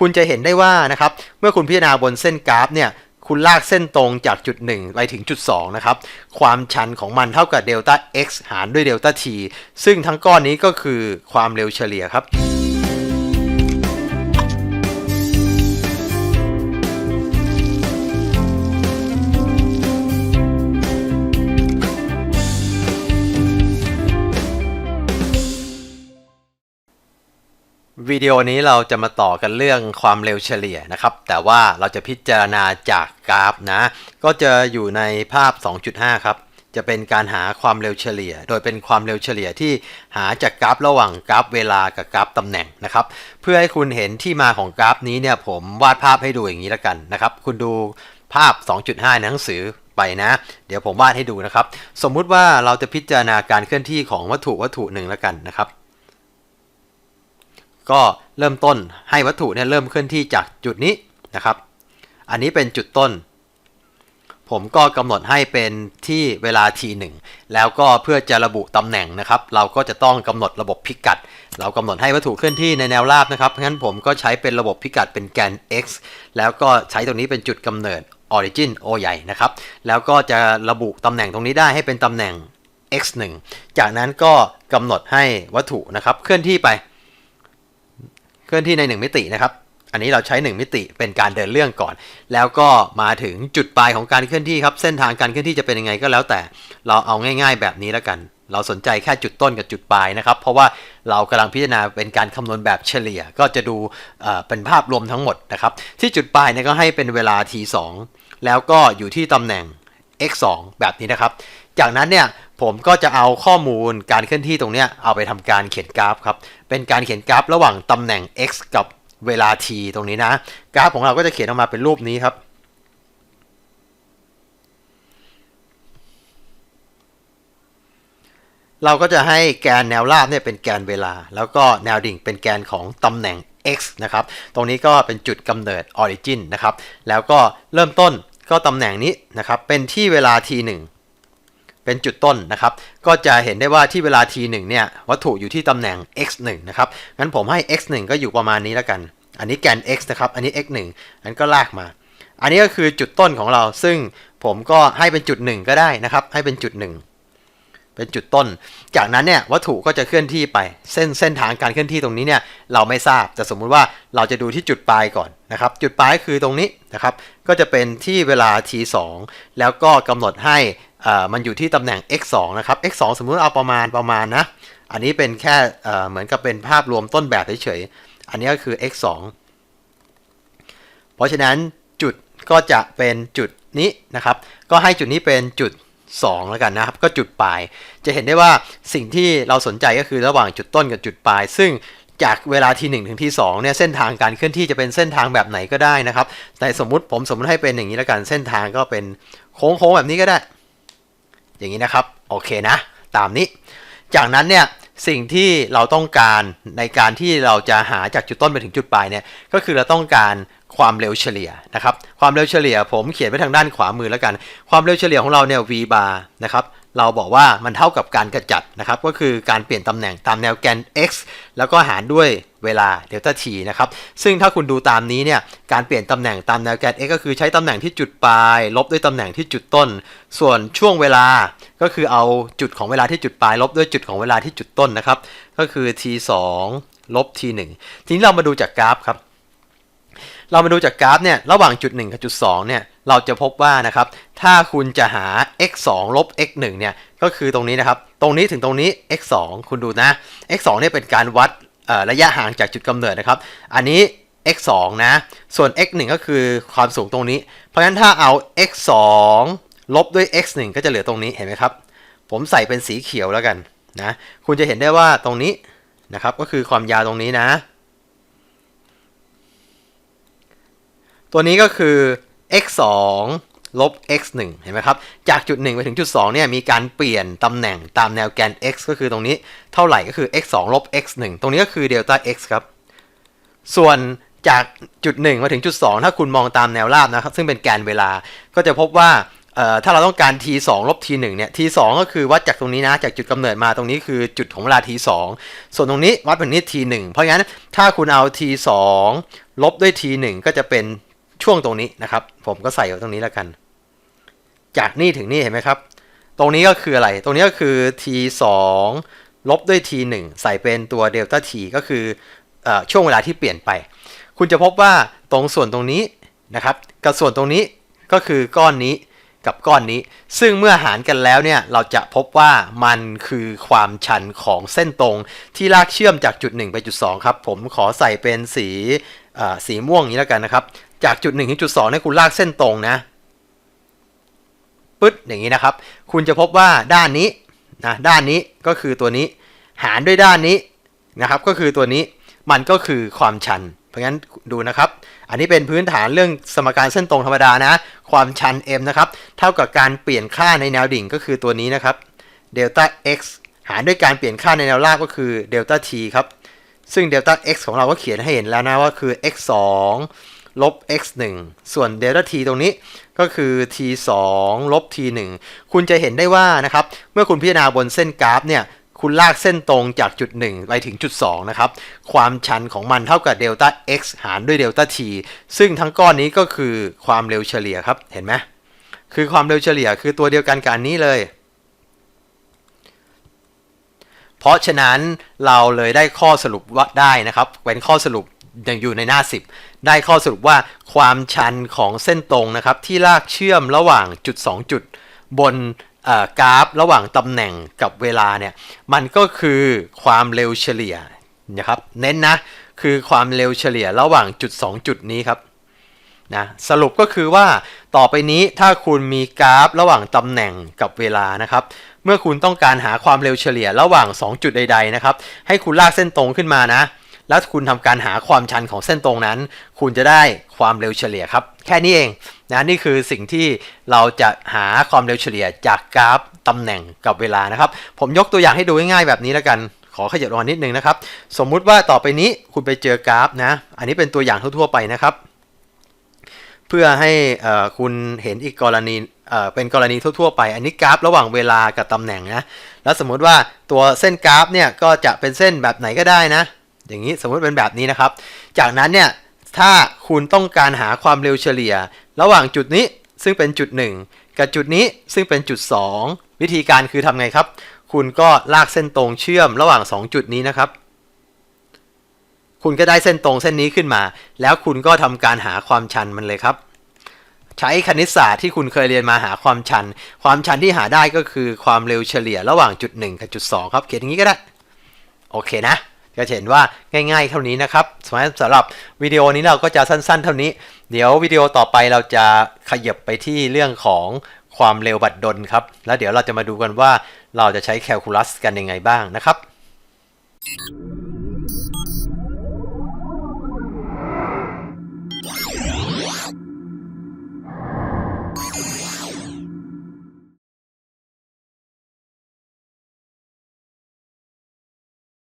คุณจะเห็นได้ว่านะครับเมื่อคุณพิจารณาบนเส้นกราฟเนี่ยคุณลากเส้นตรงจากจุด 1 ไปถึงจุด 2 นะครับ ความชันของมันเท่ากับเดลต้า x หารด้วยเดลต้า t ซึ่งทั้งก้อนนี้ก็คือความเร็วเฉลี่ยครับ วิดีโอนี้เราจะมาต่อกันเรื่องความเร็วเฉลี่ยนะครับ แต่ว่าเราจะพิจารณาจากกราฟนะ ก็จะอยู่ในภาพ 2.5 ครับ จะเป็นการหาความเร็วเฉลี่ย โดยเป็นความเร็วเฉลี่ยที่หาจากกราฟระหว่างกราฟเวลากับกราฟตำแหน่งนะครับ เพื่อให้คุณเห็นที่มาของกราฟนี้เนี่ยผมวาดภาพให้ดูอย่างนี้แล้วกันนะครับ คุณดูภาพ 2.5ในหนังสือไปนะ เดี๋ยวผมวาดให้ดูนะครับ สมมุติว่าเราจะพิจารณาการเคลื่อนที่ของวัตถุวัตถุหนึ่งแล้วกันนะครับ ก็เริ่มต้นให้วัตถุเนี่ยเริ่มเคลื่อนที่จากจุดนี้นะครับ อันนี้เป็นจุดต้น ผมก็กำหนดให้เป็นที่เวลา t1 แล้วก็เพื่อจะระบุตำแหน่งนะครับ เราก็จะต้องกำหนดระบบพิกัด เรากำหนดให้วัตถุเคลื่อนที่ในแนวราบนะครับงั้นผมก็ใช้เป็นระบบพิกัดเป็นแกน x แล้วก็ใช้ตรงนี้เป็นจุดกำเนิด origin o ใหญ่นะครับ แล้วก็จะระบุตำแหน่งตรงนี้ได้ให้เป็นตำแหน่ง x1 จากนั้นก็กำหนดให้วัตถุนะครับเคลื่อนที่ไป เคลื่อนที่ใน 1 มิตินะครับ อันนี้เราใช้ 1 มิติเป็นการเดินเรื่องก่อน แล้วก็มาถึงจุดปลายของการเคลื่อนที่ครับ เส้นทางการเคลื่อนที่จะเป็นยังไงก็แล้วแต่ เราเอาง่าย ๆ แบบนี้แล้วกัน เราสนใจแค่จุดต้นกับจุดปลายนะครับ เพราะว่าเรากำลังพิจารณาเป็นการคำนวณแบบเฉลี่ย ก็จะดูเป็นภาพรวมทั้งหมดนะครับ ที่จุดปลายเนี่ยก็ให้เป็นเวลา t2 แล้วก็อยู่ที่ตำแหน่ง x2 แบบนี้นะครับ จากนั้นเนี่ย ผมก็จะเอาข้อมูลการเคลื่อนที่ตรงนี้เอาไปทำการเขียนกราฟครับ เป็นการเขียนกราฟระหว่างตำแหน่ง x กับเวลา t ตรงนี้นะ กราฟของเราก็จะเขียนออกมาเป็นรูปนี้ครับ เราก็จะให้แกนแนวราบเนี่ยเป็นแกนเวลา แล้วก็แนวดิ่งเป็นแกนของตำแหน่ง x นะครับ ตรงนี้ก็เป็นจุดกำเนิด origin นะครับ แล้วก็เริ่มต้นก็ตำแหน่งนี้นะครับ เป็นที่เวลา t 1 เป็นจุดต้นนะครับ ก็จะเห็นได้ว่าที่เวลา t1 เนี่ย วัตถุอยู่ที่ตำแหน่ง x1 นะครับ งั้นผมให้ x1 ก็อยู่ประมาณนี้แล้วกัน อันนี้แกน x นะครับ อันนี้ x1 งั้นก็ลากมา อันนี้ก็คือจุดต้นของเรา ซึ่งผมก็ให้เป็นจุด 1 ก็ได้นะครับ ให้เป็นจุด 1 เป็นจุดต้น จากนั้นเนี่ยวัตถุก็จะเคลื่อนที่ไป เส้นเส้นทางการเคลื่อนที่ตรงนี้เนี่ยเราไม่ทราบ แต่สมมุติว่าเราจะดูที่จุดปลายก่อนนะครับ จุดปลายคือตรงนี้นะครับ ก็จะเป็นที่เวลา t2 แล้วก็กำหนดให้ มันอยู่ที่ตำแหน่ง x2 นะครับ x2 สมมุติเอาประมาณประมาณนะ อันนี้เป็นแค่เหมือนกับเป็นภาพรวมต้นแบบเฉยๆ อันนี้ก็คือ x2 เพราะฉะนั้นจุดก็จะเป็นจุดนี้นะครับ ก็ให้จุดนี้เป็นจุด 2 แล้วกันนะครับ ก็จุดปลาย จะเห็นได้ว่าสิ่งที่เราสนใจก็คือระหว่างจุดต้นกับจุดปลาย ซึ่งจากเวลาที่ 1 ถึงที่2เนี่ยเส้นทางการเคลื่อนที่จะเป็นเส้นทางแบบไหนก็ได้นะครับ แต่สมมุติผมสมมติให้เป็นอย่างนี้แล้วกัน เส้นทางก็เป็นโค้งๆแบบนี้ก็ได้ อย่างนี้นะครับ โอเคนะ ตามนี้ จากนั้นเนี่ยสิ่งที่เราต้องการในการที่เราจะหาจากจุดต้นไปถึงจุดปลายเนี่ยก็คือเราต้องการความเร็วเฉลี่ยนะครับ ความเร็วเฉลี่ยผมเขียนไว้ทางด้านขวามือแล้วกัน ความเร็วเฉลี่ยของเราเนี่ย v bar นะครับ เราบอกว่ามันเท่ากับการกระจัดนะครับ ก็คือการเปลี่ยนตำแหน่งตามแนวแกน x แล้วก็หารด้วยเวลาเดลต้า t นะครับ ซึ่งถ้าคุณดูตามนี้เนี่ย การเปลี่ยนตำแหน่งตามแนวแกน x ก็คือใช้ตำแหน่งที่จุดปลาย ลบด้วยตำแหน่งที่จุดต้น ส่วนช่วงเวลาก็คือเอาจุดของเวลาที่จุดปลาย ลบด้วยจุดของเวลาที่จุดต้นนะครับ ก็คือ t 2ลบ t 1ทีนี้เรามาดูจากกราฟครับ เรามาดูจากกราฟเนี่ย ระหว่างจุด1กับจุด2เนี่ย เราจะพบว่านะครับ ถ้าคุณจะหา x 2ลบ x 1เนี่ย ก็คือตรงนี้นะครับ ตรงนี้ถึงตรงนี้ x 2คุณดูนะ x 2เนี่ยเป็นการวัดระยะห่างจากจุดกำเนิดนะครับ อันนี้ x 2นะ ส่วน x 1ก็คือความสูงตรงนี้ เพราะฉะนั้นถ้าเอา x 2ลบด้วย x 1ก็จะเหลือตรงนี้ เห็นไหมครับ ผมใส่เป็นสีเขียวแล้วกันนะ คุณจะเห็นได้ว่าตรงนี้นะครับ ก็คือความยาวตรงนี้นะ ตัวนี้ก็คือ x 2ลบ x 1เห็นไหมครับ จากจุด 1 ไปถึงจุด2เนี่ยมีการเปลี่ยนตำแหน่งตามแนวแกน x ก็คือตรงนี้เท่าไหร่ก็คือ x 2ลบ x 1ตรงนี้ก็คือเดลต้า x ครับ ส่วนจากจุด 1 มาถึงจุด 2 ถ้าคุณมองตามแนวราบนะครับ ซึ่งเป็นแกนเวลาก็จะพบว่าถ้าเราต้องการ t 2ลบ t 1เนี่ย t 2ก็คือวัดจากตรงนี้นะ จากจุดกำเนิดมาตรงนี้คือจุดของเวลา t 2ส่วนตรงนี้วัดเป็นนี้ t 1เพราะงั้นถ้าคุณเอา t 2ลบด้วย t 1ก็จะเป็น ช่วงตรงนี้นะครับ ผมก็ใส่ไว้ตรงนี้แล้วกัน จากนี่ถึงนี่เห็นไหมครับ ตรงนี้ก็คืออะไร ตรงนี้ก็คือ t 2ลบด้วย t 1ใส่เป็นตัวเดลต้า t ก็คืออช่วงเวลาที่เปลี่ยนไป คุณจะพบว่าตรงส่วนตรงนี้นะครับ กับส่วนตรงนี้ก็คือก้อนนี้กับก้อนนี้ ซึ่งเมื่อหารกันแล้วเนี่ย เราจะพบว่ามันคือความชันของเส้นตรงที่ลากเชื่อมจากจุด 1 ไปจุด 2 ครับ ผมขอใส่เป็นสีสีม่วงนี้แล้วกันนะครับ จากจุด1ถึงจุด2เนี่คุณลากเส้นตรงนะปึ๊ดอย่างนี้นะครับ คุณจะพบว่าด้านนี้นะด้านนี้ก็คือตัวนี้ หารด้วยด้านนี้นะครับก็คือตัวนี้มันก็คือความชัน เพราะงั้นดูนะครับ อันนี้เป็นพื้นฐานเรื่องสมการเส้นตรงธรรมดานะ ความชัน m นะครับ เท่ากับการเปลี่ยนค่าในแนวดิ่งก็คือตัวนี้นะครับเดลต้า x หารด้วยการเปลี่ยนค่าในแนวราบก็คือเดลต้า t ครับ ซึ่งเดลต้า x ของเราก็เขียนให้เห็นแล้วนะว่าคือ x 2 ลบ x 1ส่วนเดลต้า t ตรงนี้ก็คือ t 2ลบ t 1คุณจะเห็นได้ว่านะครับ เมื่อคุณพิจารณาบนเส้นกราฟเนี่ยคุณลากเส้นตรงจากจุด 1 ไปถึงจุด 2 นะครับ ความชันของมันเท่ากับเดลต้า x หารด้วยเดลต้า t ซึ่งทั้งก้อนนี้ก็คือความเร็วเฉลี่ยครับ เห็นไหมคือความเร็วเฉลี่ยคือตัวเดียวกันกับอันนี้เลย เพราะฉะนั้นเราเลยได้ข้อสรุปว่าได้นะครับ เป็นข้อสรุป ยังอยู่ในหน้า 10 ได้ข้อสรุปว่าความชันของเส้นตรงนะครับ ที่ลากเชื่อมระหว่างจุด 2 จุด บนกราฟระหว่างตำแหน่งกับเวลาเนี่ย มันก็คือความเร็วเฉลี่ยนะครับ เน้นนะ คือความเร็วเฉลี่ยระหว่างจุด 2 จุดนี้ครับนะสรุปก็คือว่าต่อไปนี้ถ้าคุณมีกราฟระหว่างตำแหน่งกับเวลานะครับ เมื่อคุณต้องการหาความเร็วเฉลี่ยระหว่าง 2 จุดใด ๆ นะครับ ให้คุณลากเส้นตรงขึ้นมานะ แล้วคุณทำการหาความชันของเส้นตรงนั้น คุณจะได้ความเร็วเฉลี่ยครับ แค่นี้เองนะนี่คือสิ่งที่เราจะหาความเร็วเฉลี่ยจากกราฟตำแหน่งกับเวลานะครับ ผมยกตัวอย่างให้ดูง่ายๆแบบนี้แล้วกัน ขอขยับลงมานิดนึงนะครับ สมมุติว่าต่อไปนี้คุณไปเจอกราฟนะ อันนี้เป็นตัวอย่างทั่วๆไปนะครับ เพื่อให้คุณเห็นอีกกรณีเอ่อเป็นกรณีทั่วๆไป อันนี้กราฟระหว่างเวลากับตำแหน่งนะ แล้วสมมุติว่าตัวเส้นกราฟเนี่ยก็จะเป็นเส้นแบบไหนก็ได้นะ อย่างนี้สมมุติเป็นแบบนี้นะครับ จากนั้นเนี่ยถ้าคุณต้องการหาความเร็วเฉลี่ย ระหว่างจุดนี้ซึ่งเป็นจุด 1 กับจุดนี้ซึ่งเป็นจุด 2 วิธีการคือทำไงครับ คุณก็ลากเส้นตรงเชื่อมระหว่าง 2 จุดนี้นะครับ คุณก็ได้เส้นตรงเส้นนี้ขึ้นมา แล้วคุณก็ทำการหาความชันมันเลยครับ ใช้คณิตศาสตร์ที่คุณเคยเรียนมาหาความชัน ความชันที่หาได้ก็คือความเร็วเฉลี่ยระหว่างจุด 1 กับจุด 2 ครับเขียนอย่างนี้ก็ได้ โอเคนะ ก็จะเห็นว่าง่ายๆเท่านี้นะครับสำหรับวิดีโอนี้เราก็จะสั้น ๆ เท่านี้ เดี๋ยววิดีโอต่อไปเราจะขยับไปที่เรื่องของความเร็วบัดดลครับ แล้วเดี๋ยวเราจะมาดูกันว่าเราจะใช้แคลคูลัสกันยังไงบ้างนะครับ